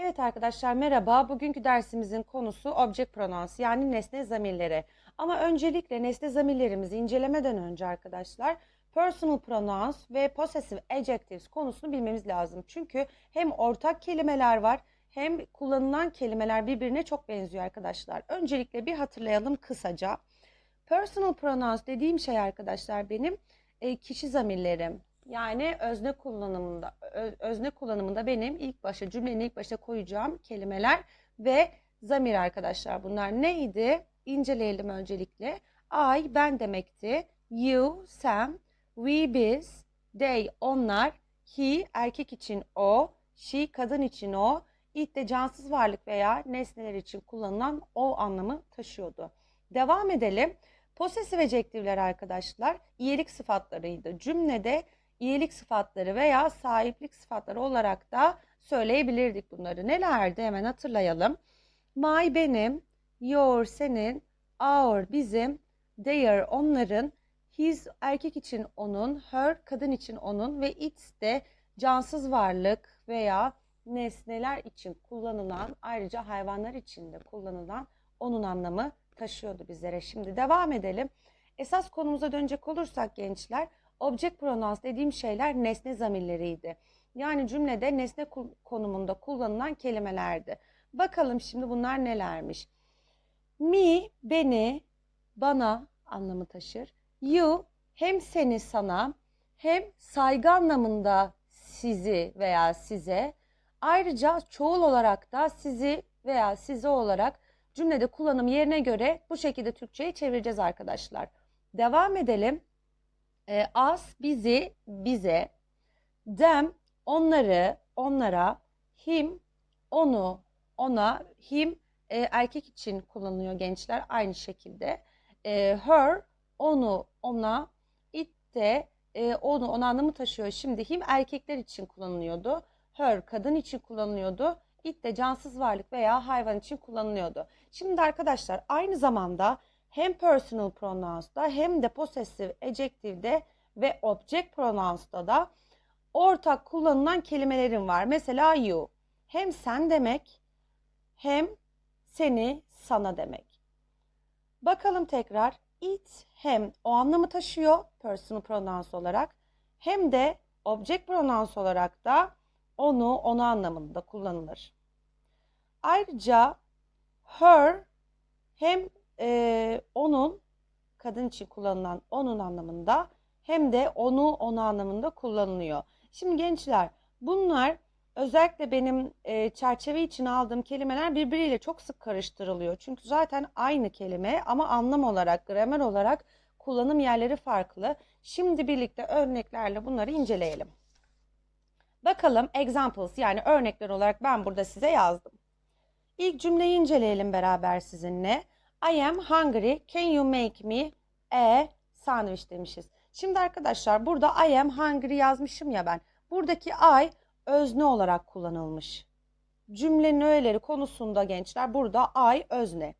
Evet arkadaşlar merhaba. Bugünkü dersimizin konusu object pronouns yani nesne zamirleri. Ama öncelikle nesne zamirlerimizi incelemeden önce arkadaşlar personal pronouns ve possessive adjectives konusunu bilmemiz lazım. Çünkü hem ortak kelimeler var hem kullanılan kelimeler birbirine çok benziyor arkadaşlar. Öncelikle bir hatırlayalım kısaca. Personal pronouns dediğim şey arkadaşlar benim e, kişi zamirlerim. Yani özne kullanımında özne kullanımında benim ilk başa cümlenin ilk başa koyacağım kelimeler ve zamir arkadaşlar. Bunlar neydi? İnceleyelim öncelikle. I ben demekti. You sen, we biz, they onlar, he erkek için o, she kadın için o, it de cansız varlık veya nesneler için kullanılan o anlamı taşıyordu. Devam edelim. Possessive adjective'ler arkadaşlar iyilik sıfatlarıydı. Cümlede iyilik sıfatları veya sahiplik sıfatları olarak da söyleyebilirdik bunları. Nelerdi hemen hatırlayalım. My benim, your senin, our bizim, their onların, his erkek için onun, her kadın için onun ve its de cansız varlık veya nesneler için kullanılan ayrıca hayvanlar için de kullanılan onun anlamı taşıyordu bizlere. Şimdi devam edelim. Esas konumuza dönecek olursak gençler, object pronouns dediğim şeyler nesne zamirleriydi. Yani cümlede nesne konumunda kullanılan kelimelerdi. Bakalım şimdi bunlar nelermiş? Me, beni, bana anlamı taşır. You, hem seni sana, hem saygı anlamında sizi veya size. Ayrıca çoğul olarak da sizi veya size olarak cümlede kullanım yerine göre bu şekilde Türkçe'ye çevireceğiz arkadaşlar. Devam edelim. E, us bizi, bize. Them onları, onlara. Him onu, ona. Him e, erkek için kullanılıyor gençler aynı şekilde. E, her onu, ona. It de e, onu, ona anlamı taşıyor. Şimdi him erkekler için kullanılıyordu. Her kadın için kullanılıyordu. It de cansız varlık veya hayvan için kullanılıyordu. Şimdi arkadaşlar aynı zamanda hem personal pronouns'da hem de possessive adjective'de ve object pronouns'da da ortak kullanılan kelimelerin var. Mesela you hem sen demek hem seni sana demek. Bakalım tekrar it hem o anlamı taşıyor personal pronouns olarak hem de object pronouns olarak da onu onu anlamında kullanılır. Ayrıca her hem e, onun kadın için kullanılan onun anlamında hem de onu onu anlamında kullanılıyor. Şimdi gençler bunlar özellikle benim e, çerçeve için aldığım kelimeler birbiriyle çok sık karıştırılıyor. Çünkü zaten aynı kelime ama anlam olarak, gramer olarak kullanım yerleri farklı. Şimdi birlikte örneklerle bunları inceleyelim. Bakalım examples yani örnekler olarak ben burada size yazdım. İlk cümleyi inceleyelim beraber sizinle. I am hungry. Can you make me a sandwich demişiz. Şimdi arkadaşlar burada I am hungry yazmışım ya ben. Buradaki I özne olarak kullanılmış. Cümlenin öğeleri konusunda gençler burada I özne.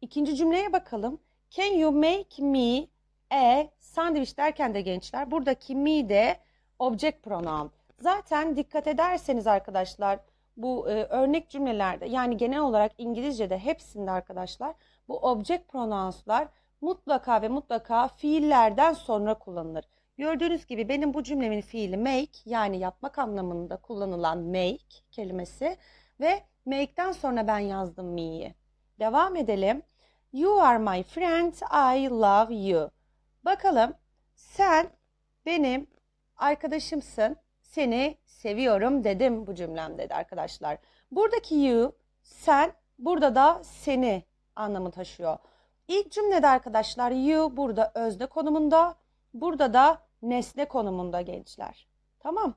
İkinci cümleye bakalım. Can you make me a sandwich derken de gençler buradaki me de object pronoun. Zaten dikkat ederseniz arkadaşlar bu e, örnek cümlelerde yani genel olarak İngilizce'de hepsinde arkadaşlar bu object pronouns'lar mutlaka ve mutlaka fiillerden sonra kullanılır. Gördüğünüz gibi benim bu cümlemin fiili make yani yapmak anlamında kullanılan make kelimesi ve make'den sonra ben yazdım me'yi. Devam edelim. You are my friend, I love you. Bakalım sen benim arkadaşımsın, seni seviyorum dedim bu cümlemde de arkadaşlar. Buradaki you, sen, burada da seni anlamı taşıyor. İlk cümlede arkadaşlar you burada özne konumunda, burada da nesne konumunda gençler. Tamam.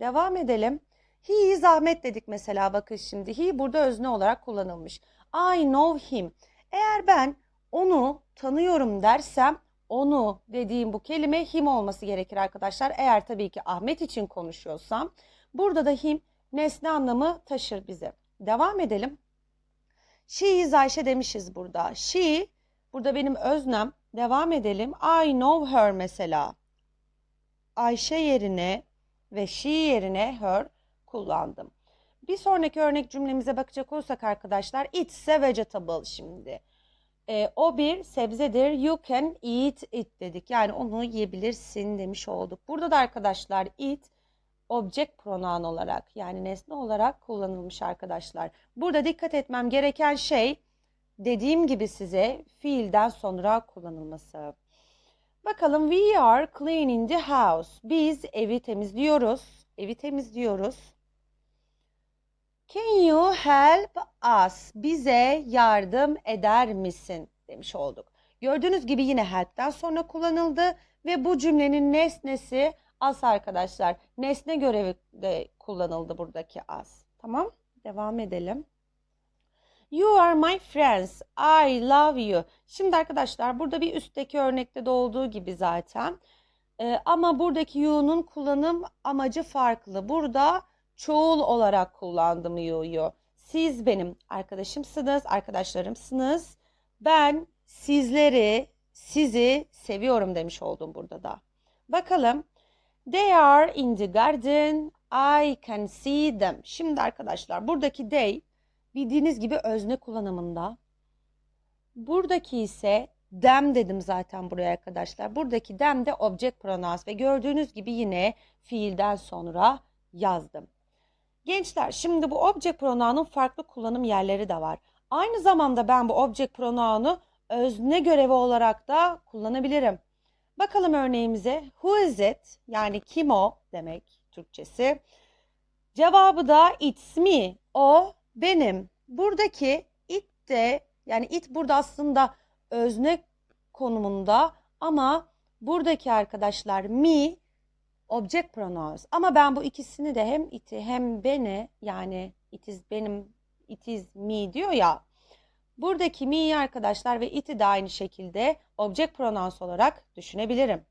Devam edelim. He zahmet dedik mesela bakın şimdi. He burada özne olarak kullanılmış. I know him. Eğer ben onu tanıyorum dersem onu dediğim bu kelime him olması gerekir arkadaşlar. Eğer tabii ki Ahmet için konuşuyorsam burada da him nesne anlamı taşır bize. Devam edelim. She is Ayşe demişiz burada. She burada benim öznem. Devam edelim. I know her mesela. Ayşe yerine ve she yerine her kullandım. Bir sonraki örnek cümlemize bakacak olursak arkadaşlar it's a vegetable şimdi. E, o bir sebzedir. You can eat it dedik. Yani onu yiyebilirsin demiş olduk. Burada da arkadaşlar it object pronoun olarak yani nesne olarak kullanılmış arkadaşlar. Burada dikkat etmem gereken şey dediğim gibi size fiilden sonra kullanılması. Bakalım we are cleaning the house. Biz evi temizliyoruz. Evi temizliyoruz. Can you help us? Bize yardım eder misin? demiş olduk. Gördüğünüz gibi yine help'ten sonra kullanıldı ve bu cümlenin nesnesi as arkadaşlar. Nesne görevi de kullanıldı buradaki as. Tamam? Devam edelim. You are my friends. I love you. Şimdi arkadaşlar burada bir üstteki örnekte de olduğu gibi zaten. Ee, ama buradaki you'nun kullanım amacı farklı. Burada çoğul olarak kullandım you'yu. Siz benim arkadaşımsınız, arkadaşlarımsınız. Ben sizleri, sizi seviyorum demiş oldum burada da. Bakalım. They are in the garden. I can see them. Şimdi arkadaşlar buradaki they bildiğiniz gibi özne kullanımında. Buradaki ise them dedim zaten buraya arkadaşlar. Buradaki them de object pronouns ve gördüğünüz gibi yine fiilden sonra yazdım. Gençler şimdi bu object pronoun'un farklı kullanım yerleri de var. Aynı zamanda ben bu object pronoun'u özne görevi olarak da kullanabilirim. Bakalım örneğimize. Who is it? Yani kim o demek Türkçesi. Cevabı da it's me. O benim. Buradaki it de yani it burada aslında özne konumunda ama buradaki arkadaşlar me object pronouns. Ama ben bu ikisini de hem it'i hem beni yani it is benim it is me diyor ya. Buradaki me'yi arkadaşlar ve it'i de aynı şekilde object pronouns olarak düşünebilirim.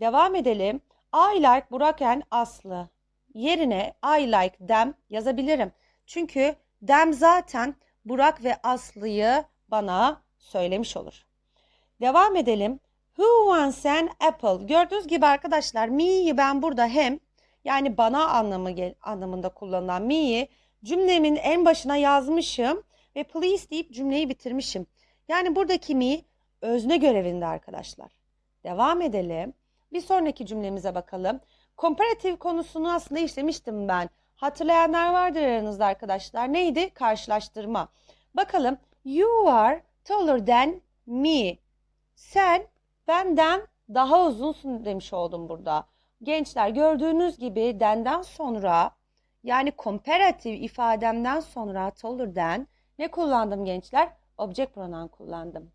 Devam edelim. I like Burak and Aslı yerine I like them yazabilirim. Çünkü them zaten Burak ve Aslı'yı bana söylemiş olur. Devam edelim. Who wants an apple? Gördüğünüz gibi arkadaşlar me'yi ben burada hem yani bana anlamı anlamında kullanılan me'yi cümlemin en başına yazmışım ve please deyip cümleyi bitirmişim. Yani buradaki me özne görevinde arkadaşlar. Devam edelim. Bir sonraki cümlemize bakalım. Comparative konusunu aslında işlemiştim ben. Hatırlayanlar vardır aranızda arkadaşlar. Neydi? Karşılaştırma. Bakalım. You are taller than me. Sen benden daha uzunsun demiş oldum burada. Gençler gördüğünüz gibi denden sonra yani comparative ifademden sonra taller than ne kullandım gençler? Object pronoun kullandım.